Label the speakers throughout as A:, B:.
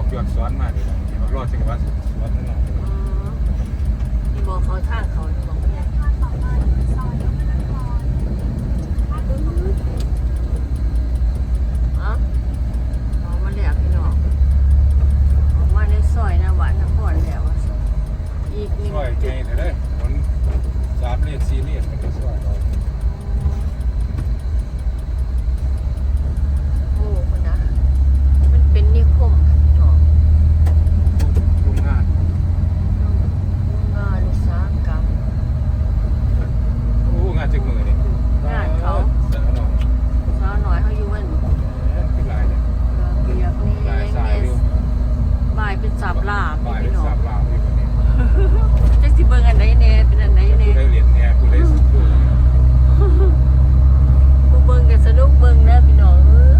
A: อกจวดซ้อนมาเลยรอดจังหวะซ้อนนั่นแหละ
B: อืมนี่บอกเขาท่าเขาบอกไม่ได้เอ้าออกมาแล้วพี่น้องออกมาในซอยนะหวานนครแล้วอะอีกหนึ่ง
A: ช่วยไง
B: จุด
A: แต่ได้ผลสามเลขสี่เลขมันก็ช่วยเรา
B: โอ้คนนะมันเป็นนิคมค่ะพี่น้อง
A: ลุงงาน
B: โรงงานอุตสาหกรรม
A: โอ้งานจึงมือนี่
B: งานเขา
A: เสนอหน่อย
B: สาวน้อยเขาอยู่วัน
A: ขึ้นลายเนี่ย
B: เกียกนี่
A: ลายสายอยู่
B: บ่ายเป็นสับลาบ
A: บ่าย
B: พี่
A: เป็น
B: น้อ
A: สาง มลาวอยู่คนนี้
B: จักสิเบิ่งอันใดแน่เป็นอันใด
A: กู
B: แน่
A: ได้เหรียญแน่กูได้สุดด้วย
B: ผู้เบิ่งก็สนุกเบิ่งนะพี่น้องเอ้ย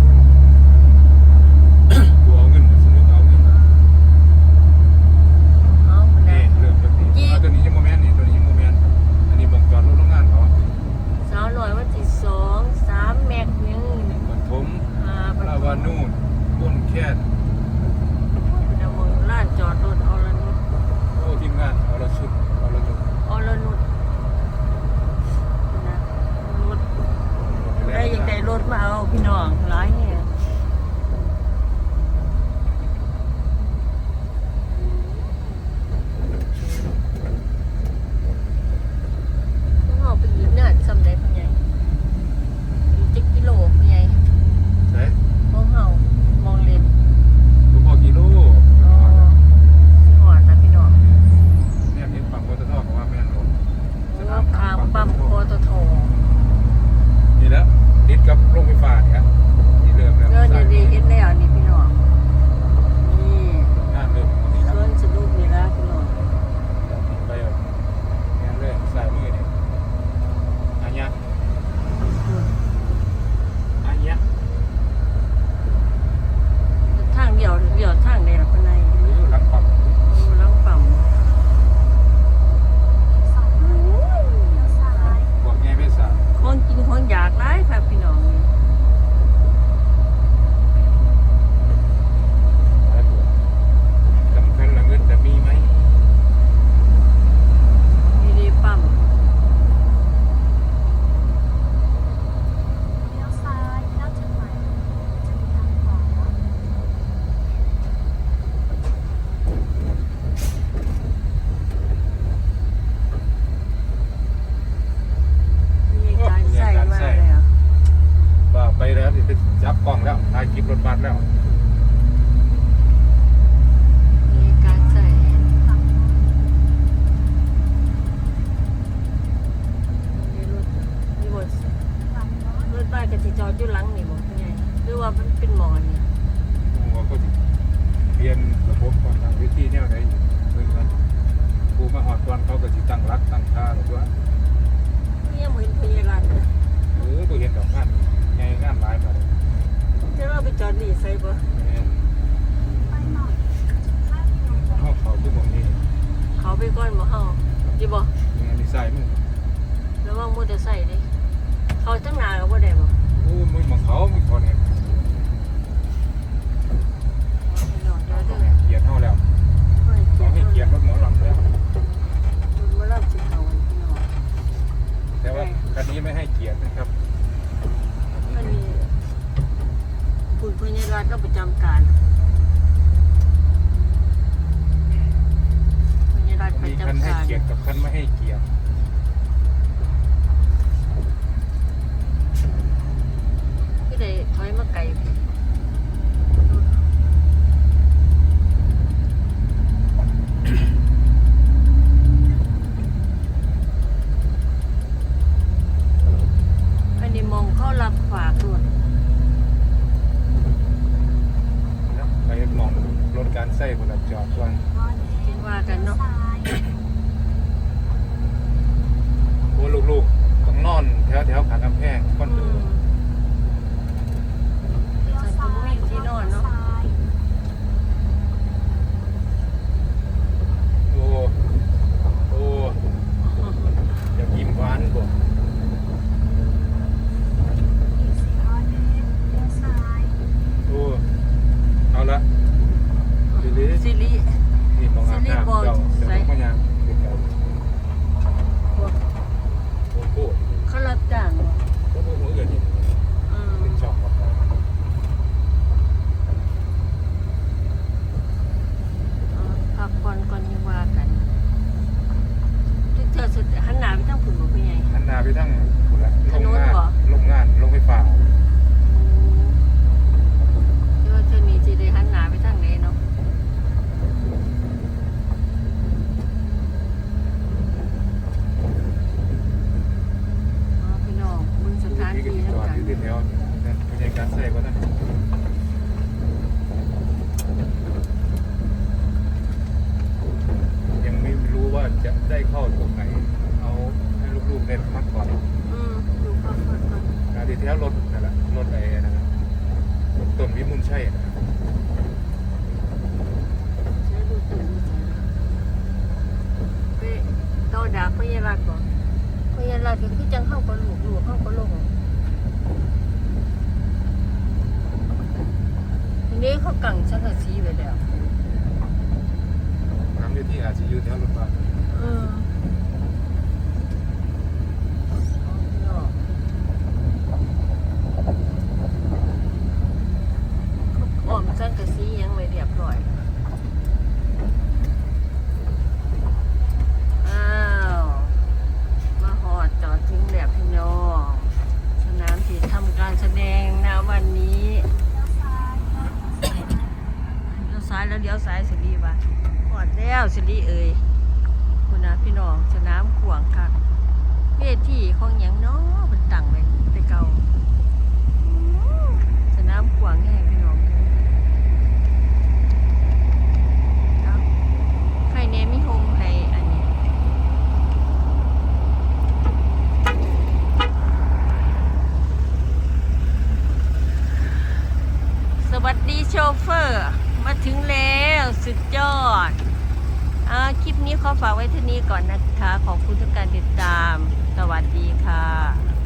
A: กูเอาเงินสนุกเอาเงิน
B: เอาคน
A: นี่
B: นะ
A: เริ่มจากนี้ตัวนี้ยังโมเมนต์นี่ตัวนี้ยังโมเมนต์อันนี้บ่งจอดรถโรงงานเขา
B: สาวน้อยวันที่สองสามแม็กหนึง
A: ปฐม
B: อ่าป
A: ลา
B: ฐ
A: วาม นูนบนแค่น
B: ดาวเมืองลานจอดรถอรนุช
A: โอ้ทีมงานเอาละชุดเอาละชุด
B: อรนุชนะรถได้ยังได้รถมาเอาพี่น้องหลายแห่งต้องเอาไปยิงเนี่ยสำเร็จเป็นไงอยู่จิกกิโลเป็นไง
A: ใช่
B: พวกเฮามองเล็บ
A: กูพอกิโล
B: อ๋อสิหอดนะพี่น้อง
A: เนี่ยเห็นฝั่งปตทเขาว่าแม่นรถ
B: รอบทางปั๊มป ตท
A: นี่แล้วติดกับโรงไฟฟ้าเนี่ยนี่เริ่มแล้ว
B: เงินดีๆเห็นแล้วนี่พี่น้องนี่
A: งานเริ่มนี่ครับ
B: สวนสนุกนี่ละพี่น้อง
A: ไปเอางานเริ่มสายมือนี่อันเนี้ยอันเนี้ย
B: ทางเดียวเดียวทางเดียวคนใน
A: หรือหลังปั๊ม
B: ดูลังปั๊ม
A: บอกไงไม่สาย
B: คนกินคนอยากหลายค่ะพี่น้องนี่
A: หลายตัวสำคัญละเงินจะมีไหม
B: มีดีปั๊ม
C: เลี้ยวซ้ายแล้วถึงไหนจะมีทางขวา
B: มีการใส่มาแล้ว
A: ว่าไปแล้วที่ไปจับกล้องแล้วถ่ายคลิปรถบัสแล้ว
B: มีการใส่มีรถมีบทรถบ้านกับที่จอ ดอยู่หลังนี่บอกไงหรือว่ามันเป็นหมอนนี่
A: กูก็จะเปลี่ยนระบบก่อนทางวิธีแนวไหนเพิ่นว่ากูมาหอดก่อนเขาก็สิตั้งรักตั้งค่าหรอกว่า
B: เนี่ยเหมือนพยารันนะ
A: เออบ่เห็นดอกงานใหญ่งานหลายมาเลย
B: จะเราไปจอดนี่ใส่บ่
A: แม่น
C: ไปหน่อย5กิโลเมตร
A: เฮาเขาคือบ่มี
B: เขาไปก่อนบ่เฮาดีบ่
A: แม่นนี่ใส่มึง
B: ระวังมอเตอร์ไซค์เดิเขาตั้งหนาก็บ่ได้บ่
A: โอ้มึงมาเขามึงคนเนี่ย
B: พี่น้องเดี๋ยว
A: เขา
B: เด้อ
A: ให้เกียรติเฮาแล้ว
B: ให้เกี
A: เขา
B: ยร
A: ให้เกียรติรถหมอลำแล้ว
B: ติมารับสิเขาพี่น้อง
A: แต่ว่าคันนี้ไม่ให้เกียรตินะครับ
B: อันนี้คุณพยารัฐก็ประจำการพยารัฐประ
A: มีคัน
B: จำ
A: ให้
B: การ
A: เกียรติกับคันไม่ให้เกียรติ
B: ที่ ได้ถอยมาไกลอันนี้มองเขารับฝาด่ว
A: นไปมองรถการใส่บนจอดก่อน
B: คิดว่ากันเนาะ
A: โอ้ลูกๆต้องนอนแถวแถวขากำแพงคอน
B: อื
A: โด
B: ม
C: ก่อนยังว่า
B: กันเจอสุดหันหน้าไป
C: ทาง
A: ผุนบ่เป็นไงหันหน้าไป
C: ทั้งผุนละถลนงนงาน
A: บ่ ลงงานลงไปฟ้า เข้าตรงไหนเอาให้ลูกๆได้พักก่อน
B: อืมดูข้าวก่อนก่อน
A: นาทีที่แล้วรถนั่นแหละรถไอ้นะครับรถต้นวิมุลชัยนะครับ
B: ใช้ดูตื่นดูใจไปต่อดาบพยารัตก่อนพยารัตก็คือจังเข้ากับลูกลูกเข้ากับลงทีนี้เขากังชักกะซีไปแล้ว
A: น้ำอยู่ที่อาจจะยืนแถวรถบัส
B: เออเอาเนาะอ้อมสังกะสียังไม่เรียบร้อยอ้าวมาหอดจอดถึงแล้วพี่น้องสนามที่ทำการแสดงนะวันนี้เลี้ยวซ้ายแล้วเดียวซ้ายสิรีบ่ะหอดแล้วสิรีเอ่ย นะพี่น้องสนามขวางค่ะเวทีของหยังเนาะเป็นตั้งไว้แต่เก่าสนามขวางแห้งพี่น้องใครเนมีโฮมให้อันนี้สวัสดีโชเฟอร์ มาถึงแล้วสุดยอด คลิปนี้ขอฝากไว้ที่นี้ก่อนนะคะ ขอบคุณทุกการติดตาม สวัสดีค่ะ